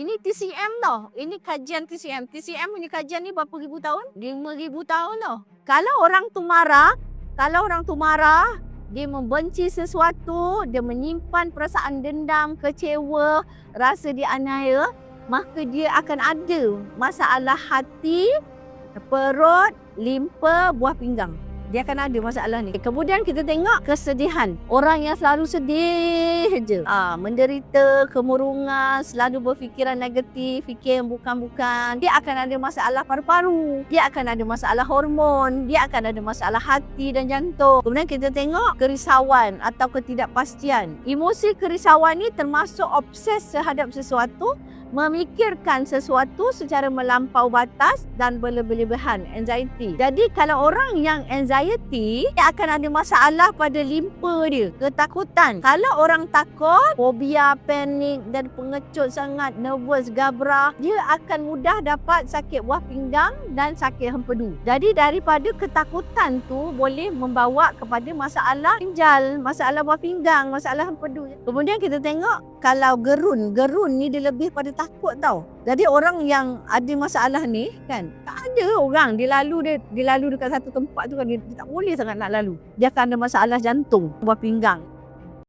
Ini TCM tau. Ini kajian TCM. TCM punya kajian ni berapa ribu tahun? Lima ribu tahun tau. Kalau orang tu marah, kalau orang tu marah, dia membenci sesuatu, dia menyimpan perasaan dendam, kecewa, rasa dianiaya, maka dia akan ada masalah hati, perut, limpa, buah pinggang. Dia akan ada masalah ni. Kemudian kita tengok kesedihan. Orang yang selalu sedih je. Ah, menderita, kemurungan, selalu berfikiran negatif, fikir yang bukan-bukan. Dia akan ada masalah paru-paru. Dia akan ada masalah hormon. Dia akan ada masalah hati dan jantung. Kemudian kita tengok kerisauan atau ketidakpastian. Emosi kerisauan ni termasuk obses terhadap sesuatu memikirkan sesuatu secara melampau batas dan berlebih-lebihan anxiety. Jadi kalau orang yang anxiety dia akan ada masalah pada limpa dia, ketakutan. Kalau orang takut, fobia, panik dan pengecut sangat, nervous, gabra, dia akan mudah dapat sakit buah pinggang dan sakit hempedu. Jadi daripada ketakutan tu boleh membawa kepada masalah ginjal, masalah buah pinggang, masalah hempedu. Kemudian kita tengok kalau gerun, gerun ni dia lebih pada takut tau. Jadi orang yang ada masalah ni kan, tak ada orang dia lalu dia, dia lalu dekat satu tempat tu kan dia, dia tak boleh sangat nak lalu. Dia akan ada masalah jantung, buah pinggang.